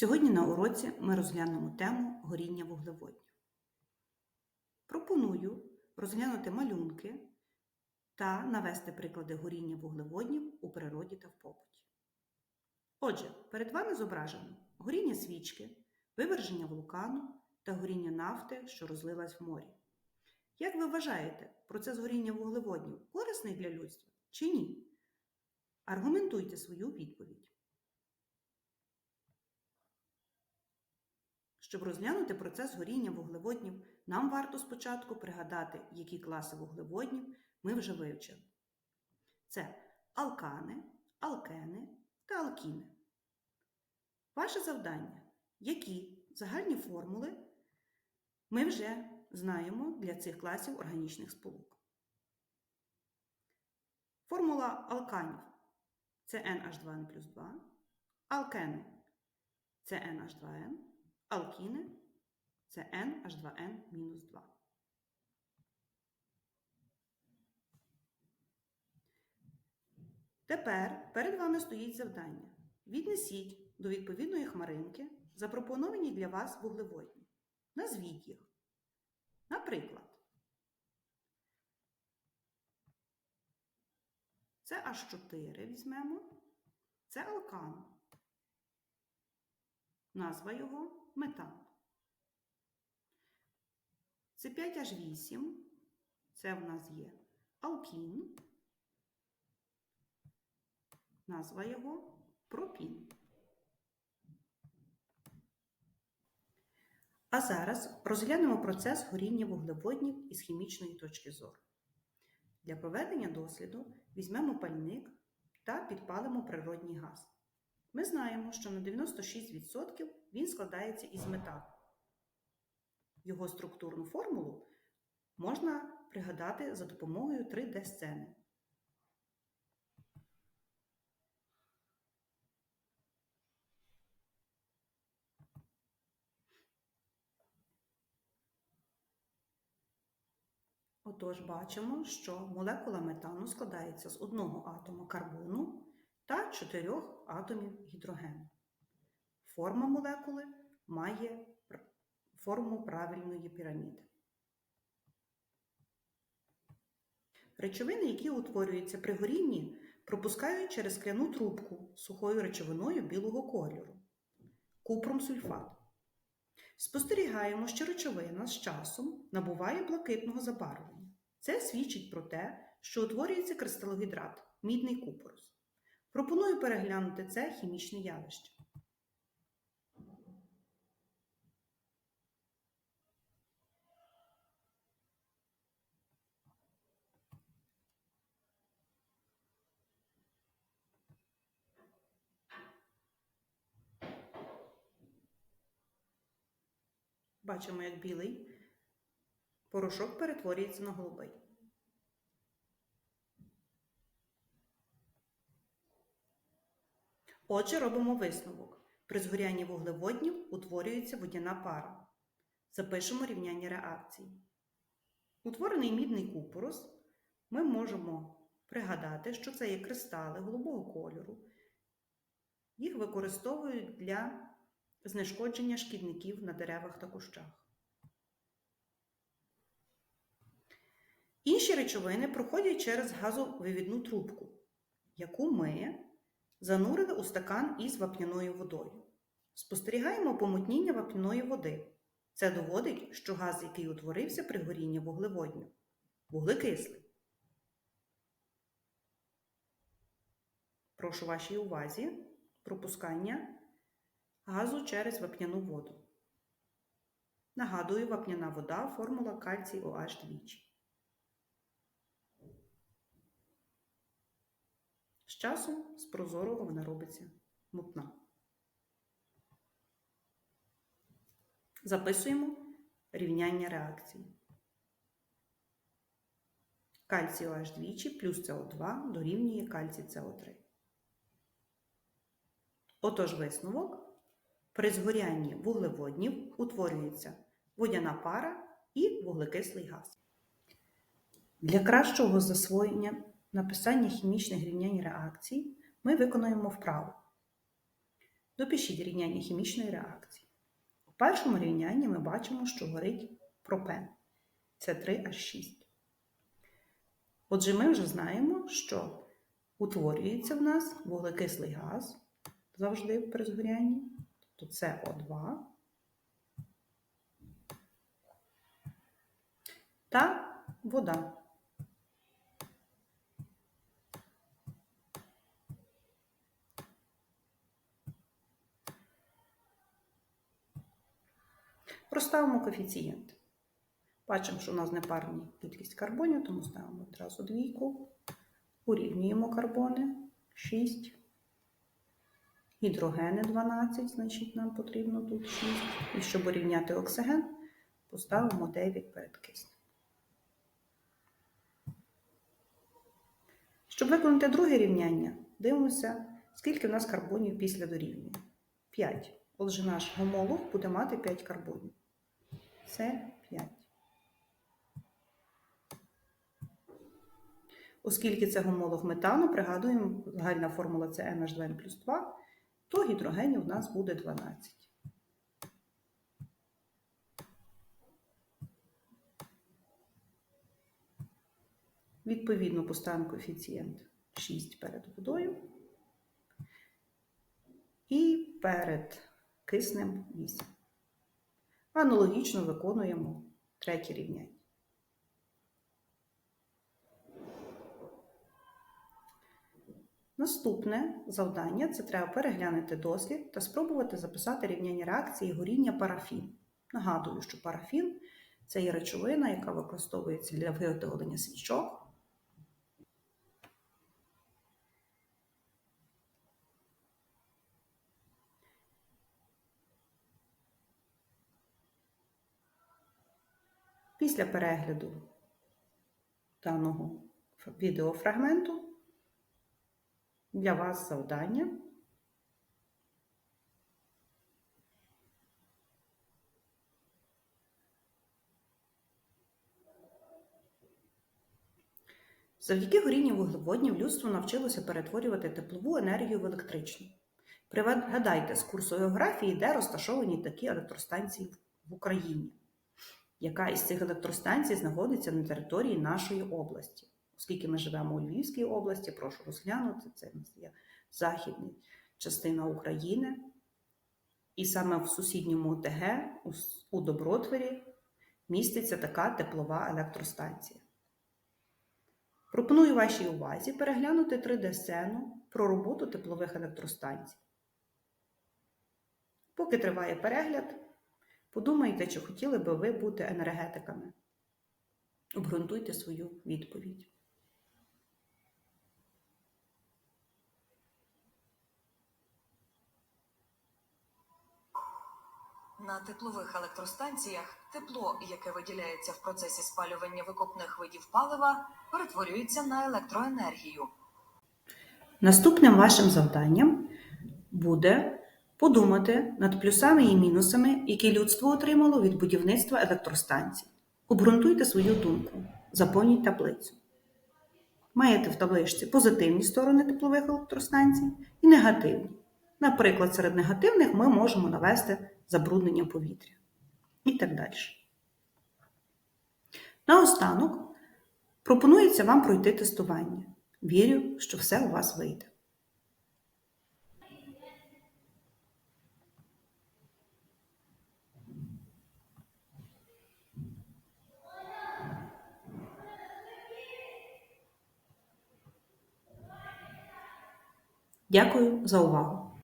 Сьогодні на уроці ми розглянемо тему горіння вуглеводнів. Пропоную розглянути малюнки та навести приклади горіння вуглеводнів у природі та в побуті. Отже, перед вами зображено горіння свічки, виверження вулкану та горіння нафти, що розлилась в морі. Як ви вважаєте, процес горіння вуглеводнів корисний для людства чи ні? Аргументуйте свою відповідь. Щоб розглянути процес горіння вуглеводнів, нам варто спочатку пригадати, які класи вуглеводнів ми вже вивчили. Це алкани, алкени та алкіни. Ваше завдання, які загальні формули ми вже знаємо для цих класів органічних сполук. Формула алканів це NH2N плюс 2, алкени це NH2N, алкіни це NH2N-2. Тепер перед вами стоїть завдання. Віднесіть до відповідної хмаринки запропоновані для вас вуглеводні. Назвіть їх. Наприклад, це H4 візьмемо, це алкан. Назва його метан. Це 5H8, це в нас є алкін. Назва його пропін. А зараз розглянемо процес горіння вуглеводнів із хімічної точки зору. Для проведення досліду візьмемо пальник та підпалимо природній газ. Ми знаємо, що на 96% він складається із метану. Його структурну формулу можна пригадати за допомогою 3D-сцени. Отож, бачимо, що молекула метану складається з одного атома карбону та чотирьох атомів гідрогену. Форма молекули має форму правильної піраміди. Речовини, які утворюються при горінні, пропускають через скляну трубку сухою речовиною білого кольору купрум-сульфат. Спостерігаємо, що речовина з часом набуває блакитного забарвлення. Це свідчить про те, що утворюється кристалогідрат, мідний купорус. Пропоную переглянути це хімічне явище. Бачимо, як білий порошок перетворюється на голубий. Отже, робимо висновок. При згорянні вуглеводнів утворюється водяна пара. Запишемо рівняння реакцій. Утворений мідний купорос ми можемо пригадати, що це є кристали голубого кольору. Їх використовують для знешкодження шкідників на деревах та кущах. Інші речовини проходять через газовивідну трубку, яку ми занурили у стакан із вапняною водою. Спостерігаємо помутніння вапняної води. Це доводить, що газ, який утворився при горінні вуглеводню, вуглекислий. Прошу вашій увазі пропускання газу через вапняну воду. Нагадую, вапняна вода формула кальцій OH двічі. Часом з прозорого вона робиться мутна. Записуємо рівняння реакції. Кальцій OH двічі плюс СО2 дорівнює кальцій СО3. Отож висновок. При згорянні вуглеводнів утворюється водяна пара і вуглекислий газ. Для кращого засвоєння написання хімічних рівнянь реакцій ми виконуємо вправу. Допишіть рівняння хімічної реакції. У першому рівнянні ми бачимо, що горить пропен. Це 3H6. Отже, ми вже знаємо, що утворюється в нас вуглекислий газ завжди при згорянні, тобто СО2 та вода. Проставимо коефіцієнт. Бачимо, що у нас непарні кількість карбонів, тому ставимо одразу двійку. Урівнюємо карбони 6. Гідрогени 12, значить нам потрібно тут 6. І щоб урівняти оксиген, поставимо 9 перед киснем. Щоб виконати друге рівняння, дивимося, скільки в нас карбонів після дорівнює. 5. Отже, наш гомолог буде мати 5 карбонів. Це 5. Оскільки це гомолог метану, пригадуємо, загальна формула це NH2N плюс 2, то гідрогенів у нас буде 12. Відповідно, поставимо коефіцієнт 6 перед водою і перед киснем 8. Аналогічно виконуємо третє рівняння. Наступне завдання це треба переглянути дослід та спробувати записати рівняння реакції горіння парафін. Нагадую, що парафін це є речовина, яка використовується для виготовлення свічок. Після перегляду даного відеофрагменту для вас завдання. Завдяки горінню вуглеводнів людство навчилося перетворювати теплову енергію в електричну. Пригадайте з курсу географії, де розташовані такі електростанції в Україні, яка із цих електростанцій знаходиться на території нашої області. Оскільки ми живемо у Львівській області, прошу розглянути, це є західна частина України. І саме в сусідньому ОТГ у Добротворі міститься така теплова електростанція. Пропоную вашій увазі переглянути 3D-сцену про роботу теплових електростанцій. Поки триває перегляд, подумайте, чи хотіли би ви бути енергетиками. Обґрунтуйте свою відповідь. На теплових електростанціях тепло, яке виділяється в процесі спалювання викопних видів палива, перетворюється на електроенергію. Наступним вашим завданням буде подумати над плюсами і мінусами, які людство отримало від будівництва електростанцій. Обґрунтуйте свою думку, заповніть таблицю. Маєте в табличці позитивні сторони теплових електростанцій і негативні. Наприклад, серед негативних ми можемо навести забруднення повітря і так далі. Наостанок пропонується вам пройти тестування. Вірю, що все у вас вийде. Дякую за увагу!